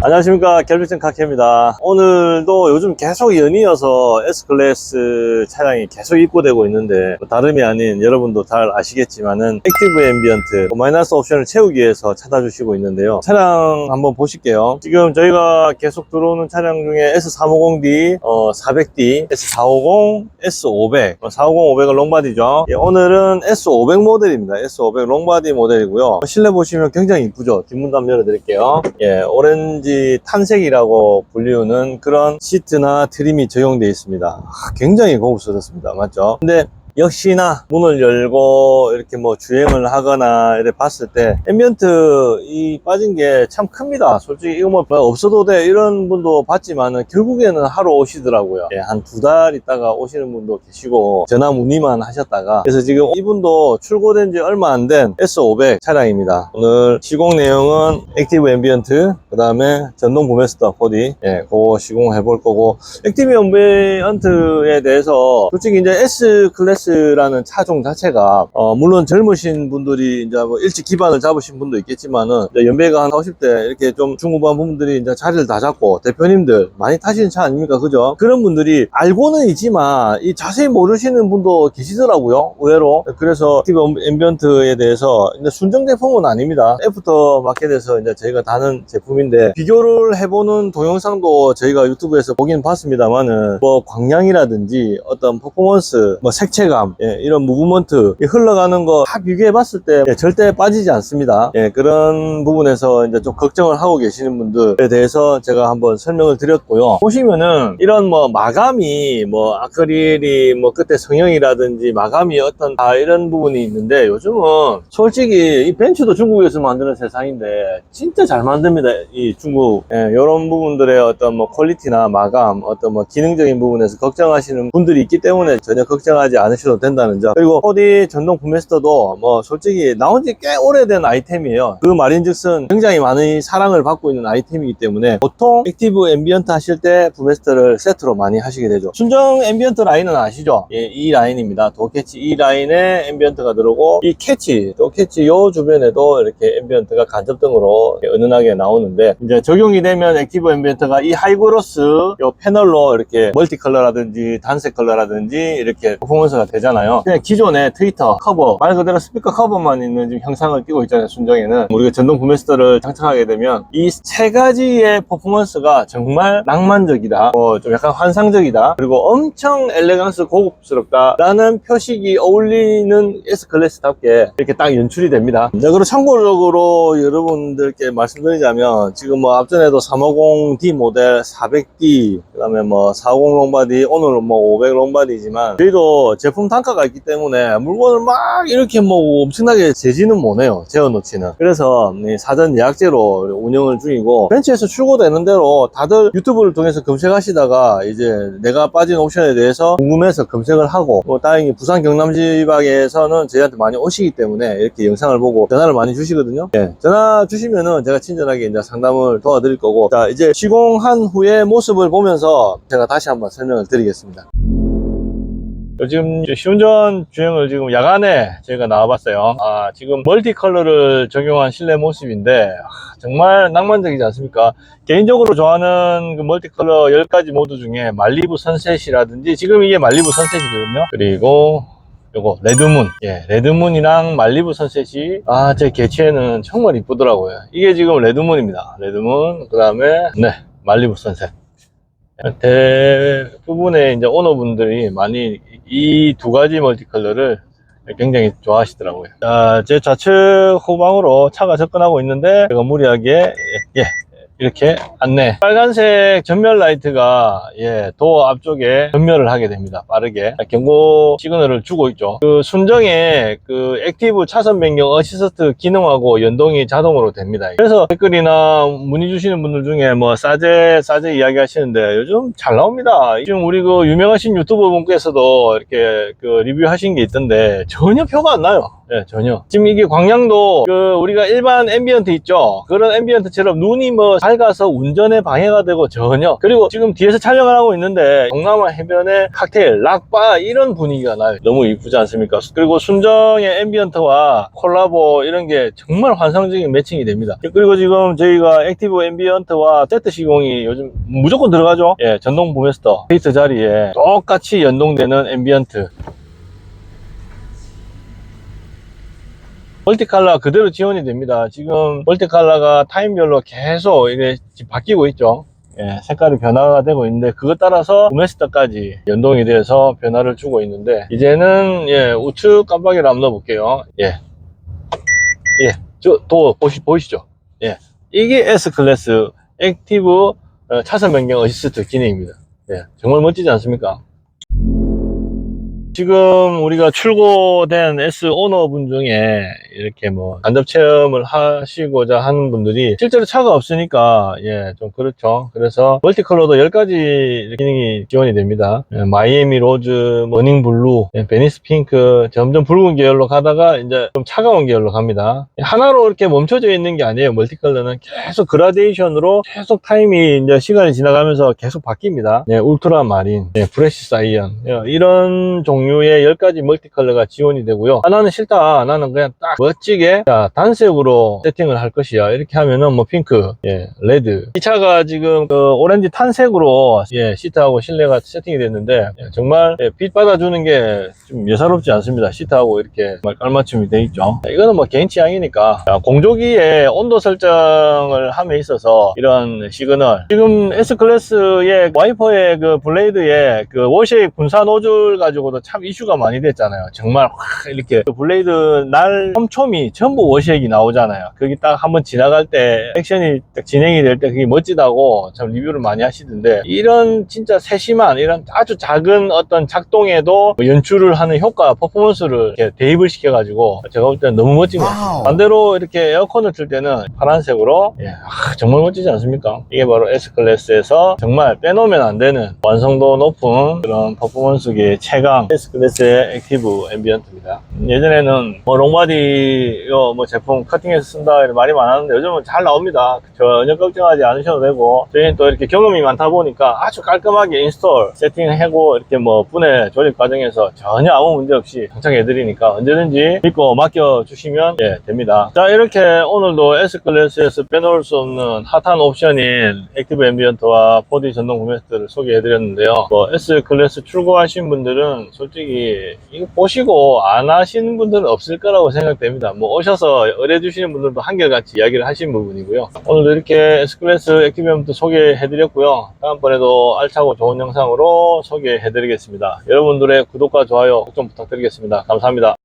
안녕하십니까. 갤비슨 카케입니다. 오늘도 요즘 계속 연이어서 S클래스 차량이 계속 입고되고 있는데 뭐 다름이 아닌 여러분도 잘 아시겠지만은 액티브 앰비언트 마이너스 옵션을 채우기 위해서 찾아주시고 있는데요. 차량 한번 보실게요. 지금 저희가 계속 들어오는 차량 중에 S350D, 어, 400D, S450, S500. 450, 500은 롱바디죠. 예, 오늘은 S500 모델입니다. S500 롱바디 모델이고요. 실내 보시면 굉장히 이쁘죠? 뒷문도 한번 열어드릴게요. 예, 오렌지 탄색이라고 불리우는 그런 시트나 트림이 적용되어 있습니다 아, 굉장히 고급스럽습니다 맞죠 근데 역시나 문을 열고 이렇게 뭐 주행을 하거나 이렇게 봤을 때 앰비언트 이 빠진 게 참 큽니다. 솔직히 이거 뭐 없어도 돼 이런 분도 봤지만은 결국에는 하러 오시더라고요. 예, 한두 달 있다가 오시는 분도 계시고 전화 문의만 하셨다가 그래서 지금 이분도 출고된 지 얼마 안 된 S500 차량입니다. 오늘 시공 내용은 액티브 앰비언트 그 다음에 전동 부메스터 보디. 예, 그거 시공해 볼 거고. 액티브 앰비언트에 대해서 솔직히 이제 S 클래스라는 차종 자체가 어, 물론 젊으신 분들이 이제 뭐 일찍 기반을 잡으신 분도 있겠지만은 연배가 한 40대 이렇게 좀 중후반 분들이 이제 자리를 다 잡고 대표님들 많이 타시는 차 아닙니까? 그죠? 그런 분들이 알고는 있지만 이 자세히 모르시는 분도 계시더라고요 의외로. 그래서 액티브 앰비언트에 대해서 순정 제품은 아닙니다. 애프터 마켓에서 이제 저희가 다는 제품인 데 비교를 해보는 동영상도 저희가 유튜브에서 보긴 봤습니다만은 뭐 광량이라든지 어떤 퍼포먼스 뭐 색채감 예, 이런 무브먼트 이 흘러가는 거 다 비교해 봤을 때 예, 절대 빠지지 않습니다. 예, 그런 부분에서 이제 좀 걱정을 하고 계시는 분들에 대해서 제가 한번 설명을 드렸고요. 보시면은 이런 뭐 마감이 뭐 아크릴이 뭐 끝에 성형이라든지 마감이 어떤 다 이런 부분이 있는데 요즘은 솔직히 이 벤츠도 중국에서 만드는 세상인데 진짜 잘 만듭니다 이 중국 예, 이런 부분들의 어떤 뭐 퀄리티나 마감 어떤 뭐 기능적인 부분에서 걱정하시는 분들이 있기 때문에 전혀 걱정하지 않으셔도 된다는 점. 그리고 어디 전동 부메스터도 뭐 솔직히 나온 지 꽤 오래된 아이템이에요. 그 말인즉슨 굉장히 많은 사랑을 받고 있는 아이템이기 때문에 보통 액티브 앰비언트 하실 때 부메스터를 세트로 많이 하시게 되죠. 순정 앰비언트 라인은 아시죠? 예, 이 라인입니다. 도캐치. 이 라인에 앰비언트가 들어오고 이 캐치 또 캐치 요 주변에도 이렇게 앰비언트가 간접등으로 은은하게 나오는 데 이제 적용이 되면 액티브 앰비언트가 이 하이그로스 요 패널로 이렇게 멀티 컬러라든지 단색 컬러라든지 이렇게 퍼포먼스가 되잖아요. 그냥 기존의 트위터 커버 말 그대로 스피커 커버만 있는 지금 형상을 띄고 있잖아요 순정에는. 우리가 전동 부메스터를 장착하게 되면 이 세 가지의 퍼포먼스가 정말 낭만적이다. 뭐 좀 약간 환상적이다. 그리고 엄청 엘레강스 고급스럽다 라는 표식이 어울리는 S클래스답게 이렇게 딱 연출이 됩니다. 자, 그리고 참고적으로 여러분들께 말씀드리자면 지금 뭐 앞전에도 350D 모델 400D 그 다음에 뭐 450 롱바디 오늘은 뭐 500 롱바디지만 저희도 제품 단가가 있기 때문에 물건을 막 이렇게 뭐 엄청나게 재지는 못해요 재워놓지는. 그래서 이 사전 예약제로 운영을 중이고 벤츠에서 출고되는 대로 다들 유튜브를 통해서 검색하시다가 이제 내가 빠진 옵션에 대해서 궁금해서 검색을 하고 뭐 다행히 부산 경남 지방에서는 저희한테 많이 오시기 때문에 이렇게 영상을 보고 전화를 많이 주시거든요. 예, 전화 주시면은 제가 친절하게 이제 상 담을 도와드릴 거고 자 이제 시공한 후에 모습을 보면서 제가 다시 한번 설명을 드리겠습니다 요즘 시운전 주행을 지금 야간에 저희가 나와봤어요. 아, 지금 멀티 컬러를 적용한 실내 모습인데, 아, 정말 낭만적이지 않습니까? 개인적으로 좋아하는 그 멀티 컬러 10가지 모드 중에 말리부 선셋이라든지, 지금 이게 말리부 선셋이거든요. 그리고 요거 레드문. 예 레드문이랑 말리부 선셋이 아 제 개체는 정말 이쁘더라고요. 이게 지금 레드문입니다. 레드문 그 다음에 네 말리부 선셋. 대부분의 이제 오너분들이 많이 이 두 가지 멀티 컬러를 굉장히 좋아하시더라고요. 자, 제 좌측 후방으로 차가 접근하고 있는데 제가 무리하게 예, 이렇게 안내. 빨간색 전멸 라이트가 예, 도어 앞쪽에 전멸을 하게 됩니다. 빠르게. 경고 시그널을 주고 있죠. 그 순정에 그 액티브 차선 변경 어시스트 기능하고 연동이 자동으로 됩니다. 그래서 댓글이나 문의 주시는 분들 중에 뭐 싸제 싸제 이야기 하시는데 요즘 잘 나옵니다. 지금 우리 그 유명하신 유튜버 분께서도 이렇게 그 리뷰하신 게 있던데 전혀 표가 안 나요 예, 전혀. 지금 이게 광량도 그 우리가 일반 앰비언트 있죠. 그런 앰비언트처럼 눈이 뭐 밝아서 운전에 방해가 되고 전혀. 그리고 지금 뒤에서 촬영을 하고 있는데 동남아 해변의 칵테일, 락바 이런 분위기가 나요. 너무 이쁘지 않습니까? 그리고 순정의 앰비언트와 콜라보 이런 게 정말 환상적인 매칭이 됩니다. 그리고 지금 저희가 액티브 앰비언트와 세트 시공이 요즘 무조건 들어가죠. 예, 전동 부메스터 페이트 자리에 똑같이 연동되는 앰비언트 멀티칼라 그대로 지원이 됩니다. 지금 멀티칼라가 타임별로 계속 이게 바뀌고 있죠. 예, 색깔이 변화가 되고 있는데 그것 따라서 도메스터까지 연동이 돼서 변화를 주고 있는데 이제는 예, 우측 깜빡이를 한번 넣어볼게요. 예, 예, 저도 보시 보이시죠? 예, 이게 S 클래스 액티브 어, 차선 변경 어시스트 기능입니다. 예, 정말 멋지지 않습니까? 지금 우리가 출고된 S 오너분 중에 이렇게 뭐 간접 체험을 하시고자 하는 분들이 실제로 차가 없으니까 예 좀 그렇죠. 그래서 멀티컬러도 10가지 기능이 지원이 됩니다. 예, 마이애미 로즈, 머닝 블루, 예, 베니스 핑크 점점 붉은 계열로 가다가 이제 좀 차가운 계열로 갑니다. 하나로 이렇게 멈춰져 있는 게 아니에요. 멀티컬러는 계속 그라데이션으로 계속 타임이 이제 시간이 지나가면서 계속 바뀝니다. 예, 울트라 마린, 예, 프레시 사이언 예, 이런 종류 의 10가지 멀티컬러가 지원이 되고요. 아, 나는 싫다. 나는 그냥 딱 멋지게 자, 단색으로 세팅을 할 것이야. 이렇게 하면은 뭐 핑크, 예, 레드. 이 차가 지금 그 오렌지 탄색으로 예, 시트하고 실내가 세팅이 됐는데 예, 정말 예, 빛 받아주는 게 좀 예사롭지 않습니다. 시트하고 이렇게 깔맞춤이 돼 있죠. 자, 이거는 뭐 개인 취향이니까 자, 공조기에 온도 설정을 함에 있어서 이런 시그널 지금 S 클래스의 와이퍼의 그 블레이드에 그 워쉐 분사 노즐 가지고도 참 이슈가 많이 됐잖아요. 정말 확 이렇게 그 블레이드 날 촘촘히 전부 워쉐액이 나오잖아요. 거기 딱 한번 지나갈 때 액션이 딱 진행이 될 때 그게 멋지다고 참 리뷰를 많이 하시던데 이런 진짜 세심한 이런 아주 작은 어떤 작동에도 뭐 연출을 하는 효과, 퍼포먼스를 대입을 시켜가지고 제가 볼 때는 너무 멋진 것 같아요. 반대로 이렇게 에어컨을 틀 때는 파란색으로 예, 아, 정말 멋지지 않습니까? 이게 바로 S클래스에서 정말 빼놓으면 안 되는 완성도 높은 그런 퍼포먼스계의 최강 S 클래스의 액티브 앰비언트입니다. 예전에는 뭐 롱바디 뭐 제품 커팅해서 쓴다 이런 말이 많았는데 요즘은 잘 나옵니다. 전혀 걱정하지 않으셔도 되고 저희는 또 이렇게 경험이 많다 보니까 아주 깔끔하게 인스톨 세팅하고 이렇게 뭐 분해 조립 과정에서 전혀 아무 문제 없이 장착해 드리니까 언제든지 믿고 맡겨 주시면 예, 됩니다. 자 이렇게 오늘도 S클래스에서 빼놓을 수 없는 핫한 옵션인 액티브 앰비언트와 4D 전동 구매스트를 소개해 드렸는데요. 뭐 S클래스 출고하신 분들은 솔직히 이거 보시고 안 하시는 분들은 없을 거라고 생각됩니다. 뭐 오셔서 의뢰 주시는 분들도 한결같이 이야기를 하신 부분이고요. 오늘도 이렇게 S클래스 액티브 앰비언트 소개해 드렸고요. 다음번에도 알차고 좋은 영상으로 소개해 드리겠습니다. 여러분들의 구독과 좋아요 꼭 좀 부탁드리겠습니다. 감사합니다.